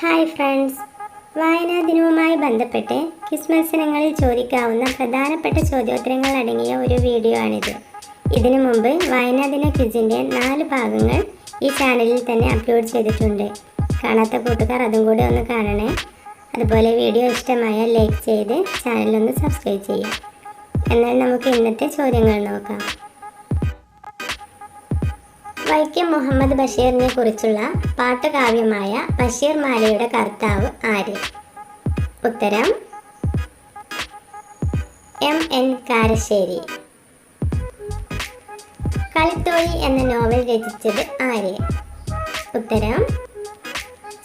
Hi friends. വായനാ ദിനവുമായി ബന്ധപ്പെട്ട് quiz മത്സരങ്ങളിൽ ചോദിക്കാവുന്ന പ്രധാനപ്പെട്ട ചോദ്യോത്തരങ്ങൾ അടങ്ങിയ ഒരു വീഡിയോ ആണിത്. ഇതിനു മുമ്പ് വായനാ ദിന ക്വിസിന്റെ നാല് ഭാഗങ്ങൾ ഈ ചാനലിൽ തന്നെ അപ്ലോഡ് ചെയ്തിട്ടുണ്ട്. കാണാത്ത കൂട്ടുകാർ അതും കൂടി ഒന്ന് കാണണേ. അതുപോലെ വീഡിയോ ഇഷ്ടമായ ലൈക്ക് ചെയ്ത് ചാനലൊന്ന് സബ്സ്ക്രൈബ് ചെയ്യാം എന്നാൽ നമുക്ക് ഇന്നത്തെ ചോദ്യങ്ങൾ നോക്കാം. വൈക്കം മുഹമ്മദ് ബഷീറിനെ കുറിച്ചുള്ള പാട്ടുകാവ്യമായ ബഷീർ മാലയുടെ കർത്താവ് ആര്? ഉത്തരം എം എൻ കാരശ്ശേരി. കളിത്തോഴി എന്ന നോവൽ രചിച്ചത് ആര്? ഉത്തരം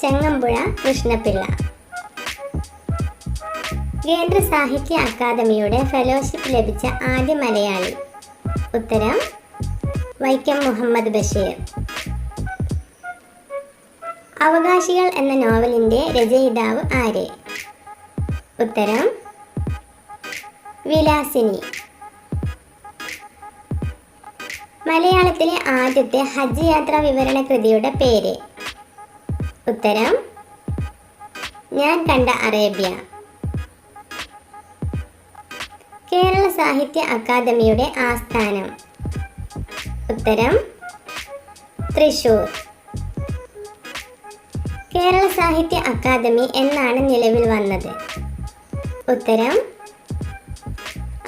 ചെങ്ങമ്പുഴ കൃഷ്ണപിള്ള. കേന്ദ്ര സാഹിത്യ അക്കാദമിയുടെ ഫെലോഷിപ്പ് ലഭിച്ച ആദ്യ മലയാളി. ഉത്തരം വൈക്കം മുഹമ്മദ് ബഷീർ. അവകാശികൾ എന്ന നോവലിന്റെ രചയിതാവ് ആര്? ഉത്തരം വിലാസിനി. മലയാളത്തിലെ ആദ്യത്തെ ഹജ്ജ് യാത്രാ വിവരണ കൃതിയുടെ പേര്. ഉത്തരം ഞാൻ കണ്ട അറേബ്യ. കേരള സാഹിത്യ അക്കാദമിയുടെ ആസ്ഥാനം. ഉത്തരം തൃശൂർ. കേരള സാഹിത്യ അക്കാദമി എന്നാണ് നിലവിൽ വന്നത്. ഉത്തരം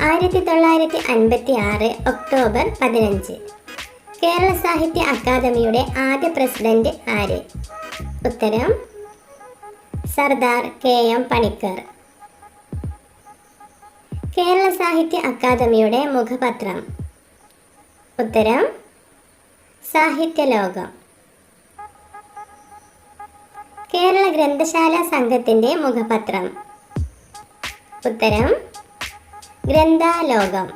ആയിരത്തി തൊള്ളായിരത്തി അൻപത്തി ആറ് ഒക്ടോബർ പതിനഞ്ച്. കേരള സാഹിത്യ അക്കാദമിയുടെ ആദ്യ പ്രസിഡന്റ് ആര്? ഉത്തരം സർദാർ കെ എം പണിക്കർ. കേരള സാഹിത്യ അക്കാദമിയുടെ മുഖപത്രം. ഉത്തരം സാഹിത്യലോകം. കേരള ഗ്രന്ഥശാല സംഘത്തിന്റെ മുഖപത്രം. ഉത്തരം ഗ്രന്ഥാലോകം.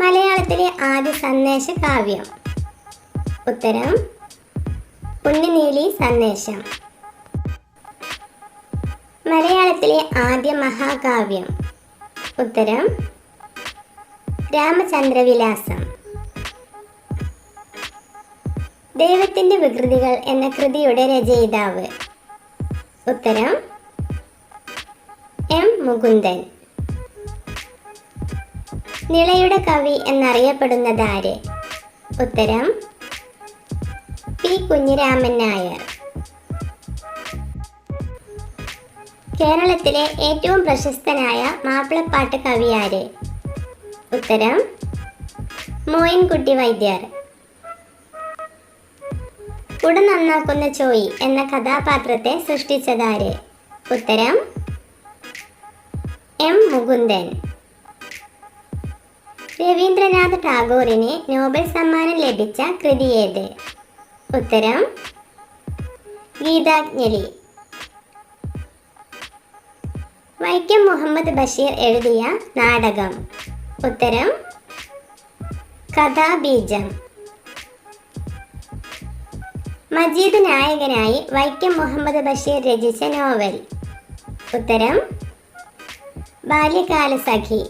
മലയാളത്തിലെ ആദ്യ സന്ദേശ കാവ്യം. ഉത്തരം ഉണ്ണിനീലി സന്ദേശം. മലയാളത്തിലെ ആദ്യ മഹാകാവ്യം. ഉത്തരം രാമചന്ദ്രവിലാസം. ദൈവത്തിന്റെ വികൃതികൾ എന്ന കൃതിയുടെ രചയിതാവ്. ഉത്തരം എം. മുകുന്ദൻ. നിളയുടെ കവി എന്നറിയപ്പെടുന്നതാര് ഉത്തരം പി. കുഞ്ഞിരാമൻ നായർ. കേരളത്തിലെ ഏറ്റവും പ്രശസ്തനായ മാപ്പിളപ്പാട്ട് കവിയാര് ഉത്തരം മോയിൻകുട്ടി വൈദ്യർ ഉട നന്നാക്കുന്ന ചോയി എന്ന കഥാപാത്രത്തെ സൃഷ്ടിച്ചതാര്? ഉത്തരം എം മുകുന്ദൻ. രവീന്ദ്രനാഥ് ടാഗോറിന് നോബൽ സമ്മാനം ലഭിച്ച കൃതി ഏത്? ഉത്തരം ഗീതാജ്ഞലി വൈക്കം മുഹമ്മദ് ബഷീർ എഴുതിയ നാടകം. ഉത്തരം കഥാബീജം. മജീദ് നായകനായി വൈക്കം മുഹമ്മദ് ബഷീർ രചിച്ച നോവൽ. ഉത്തരം ബാല്യകാലസഖി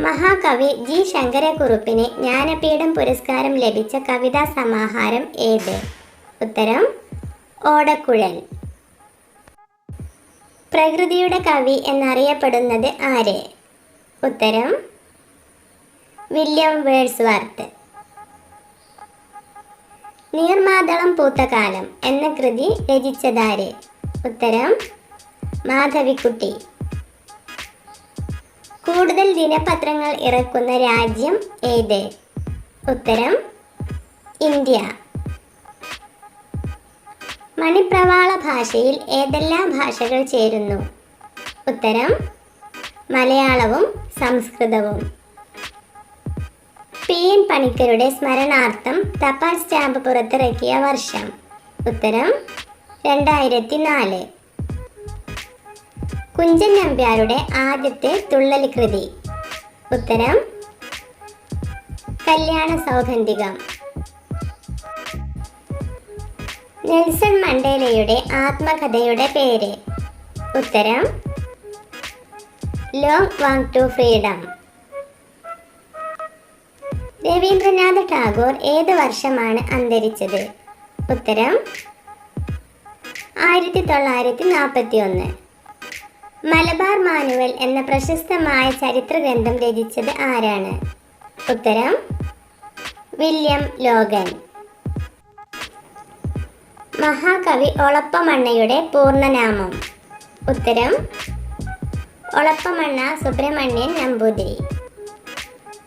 മഹാകവി ജി ശങ്കരക്കുറുപ്പിന് ജ്ഞാനപീഠം പുരസ്കാരം ലഭിച്ച കവിതാ സമാഹാരം ഏത്? ഉത്തരം ഓടക്കുഴൽ. പ്രകൃതിയുടെ കവി എന്നറിയപ്പെടുന്നത് ആര്? ഉത്തരം വില്യം വേഴ്സ് വാർത്ത് നീർമാതളം പൂത്തകാലം എന്ന കൃതി രചിച്ചതാര്? ഉത്തരം മാധവിക്കുട്ടി. കൂടുതൽ ദിനപത്രങ്ങൾ ഇറക്കുന്ന രാജ്യം ഏത്? ഉത്തരം ഇന്ത്യ. മണിപ്രവാള ഭാഷയിൽ ഏതെല്ലാം ഭാഷകൾ ചേരുന്നു? ഉത്തരം മലയാളവും സംസ്കൃതവും. പി എൻ പണിക്കരുടെ സ്മരണാർത്ഥം തപാൽ സ്റ്റാമ്പ് പുറത്തിറക്കിയ വർഷം. ഉത്തരം രണ്ടായിരത്തി നാല് കുഞ്ചൻ നമ്പ്യാരുടെ ആദ്യത്തെ തുള്ളൽ കൃതി. ഉത്തരം കല്യാണ സൗഗന്ധികം. നെൽസൺ മണ്ടേലയുടെ ആത്മകഥയുടെ പേര്. ഉത്തരം long walk to freedom. Rabindranath Tagore ഏത് വർഷമാണ് അന്തരിച്ചത്? ഉത്തരം ആയിരത്തി തൊള്ളായിരത്തി നാൽപ്പത്തി ഒന്ന് മലബാർ മാനുവൽ എന്ന പ്രശസ്തമായ ചരിത്ര ഗ്രന്ഥം രചിച്ചത് ആരാണ്? ഉത്തരം വില്യം ലോഗൻ. മഹാകവി ഒളപ്പമണ്ണയുടെ പൂർണനാമം. ഉത്തരം ഒളപ്പമണ്ണ സുബ്രഹ്മണ്യൻ നമ്പൂതിരി.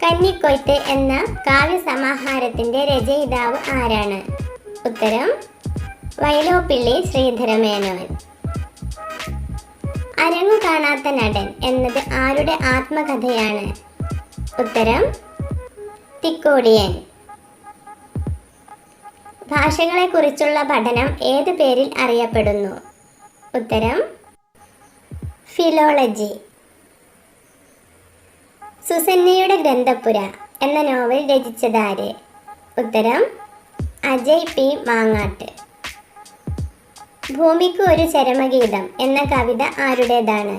കന്നിക്കൊയ്ത്ത് എന്ന കാവ്യസമാഹാരത്തിന്റെ രചയിതാവ് ആരാണ്? ഉത്തരം വയലോപ്പിള്ളി ശ്രീധരമേനോൻ. അരങ്ങു കാണാത്ത നടൻ എന്നത് ആരുടെ ആത്മകഥയാണ്? ഉത്തരം തിക്കോടിയൻ. ഭാഷകളെക്കുറിച്ചുള്ള പഠനം ഏത് പേരിൽ അറിയപ്പെടുന്നു? ഉത്തരം ഫിലോളജി സുസന്നയുടെ ഗ്രന്ഥപുര എന്ന നോവൽ രചിച്ചതാര്? ഉത്തരം അജയ് പി. മാങ്ങാട്ട്. ഭൂമിക്ക് ഒരു ചരമഗീതം എന്ന കവിത ആരുടേതാണ്?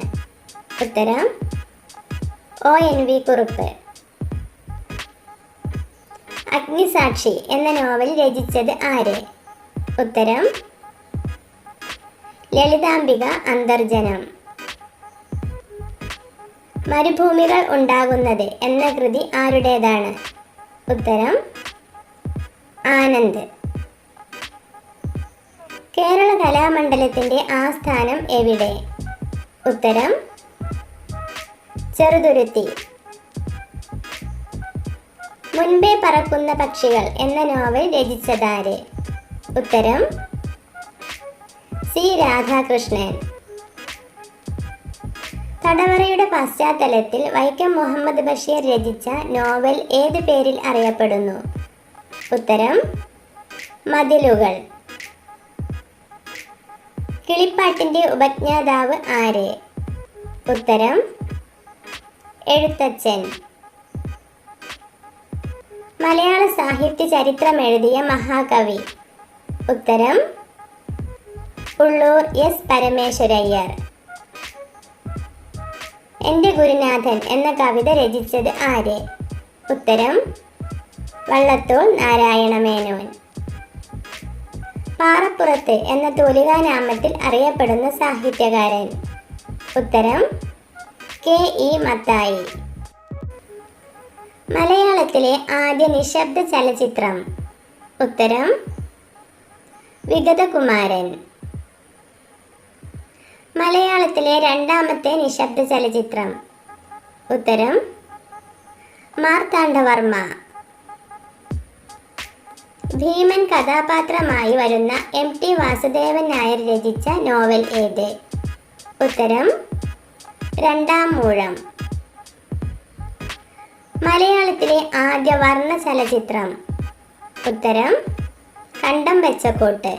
ഉത്തരം O. N. V. Kurup. Agnisakshi എന്ന നോവൽ രചിച്ചത് ആര്? ഉത്തരം ലളിതാംബിക അന്തർജനം. മരുഭൂമികൾ ഉണ്ടാകുന്നത് എന്ന കൃതി ആരുടേതാണ്? ഉത്തരം ആനന്ദ്. കേരള കലാമണ്ഡലത്തിന്റെ ആസ്ഥാനം എവിടെ? ഉത്തരം ചെറുതുരുത്തി. മുൻപേ പറക്കുന്ന പക്ഷികൾ എന്ന നോവൽ രചിച്ചതാര്? ഉത്തരം സി. രാധാകൃഷ്ണൻ. തടവറയുടെ പശ്ചാത്തലത്തിൽ വൈക്കം മുഹമ്മദ് ബഷീർ രചിച്ച നോവൽ ഏത് പേരിൽ അറിയപ്പെടുന്നു? ഉത്തരം മതിലുകൾ. കിളിപ്പാട്ടിന്റെ ഉപജ്ഞാതാവ് ആര്? ഉത്തരം എഴുത്തച്ഛൻ. മലയാള സാഹിത്യ ചരിത്രം എഴുതിയ മഹാകവി. ഉത്തരം ഉള്ളൂർ എസ് പരമേശ്വരയ്യർ. എന്റെ ഗുരുനാഥൻ എന്ന കവിത രചിച്ചത് ആര്? ഉത്തരം വള്ളത്തോൾ നാരായണ മേനോൻ പാറപ്പുറത്ത് എന്ന തൂലികാനാമത്തിൽ അറിയപ്പെടുന്ന സാഹിത്യകാരൻ. ഉത്തരം കെ ഇ മത്തായി. മലയാളത്തിലെ ആദ്യ നിശബ്ദ ചലച്ചിത്രം. ഉത്തരം വിഗതകുമാരൻ. മലയാളത്തിലെ രണ്ടാമത്തെ നിശബ്ദ ചലച്ചിത്രം. ഉത്തരം മാർത്താണ്ഡവർമ്മ. ഭീമൻ കഥാപാത്രമായി വരുന്ന എം ടി വാസുദേവൻ നായർ രചിച്ച നോവൽ ഏത്? ഉത്തരം രണ്ടാം മൂഴം. മലയാളത്തിലെ ആദ്യ വർണ ചലച്ചിത്രം. ഉത്തരം കണ്ടം വെച്ച കോട്ട്.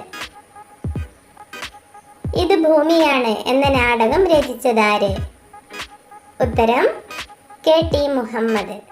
ഇത് ഭൂമിയാണ് എന്ന നാടകം രചിച്ചതാര്? ഉത്തരം കെ ടി മുഹമ്മദ്.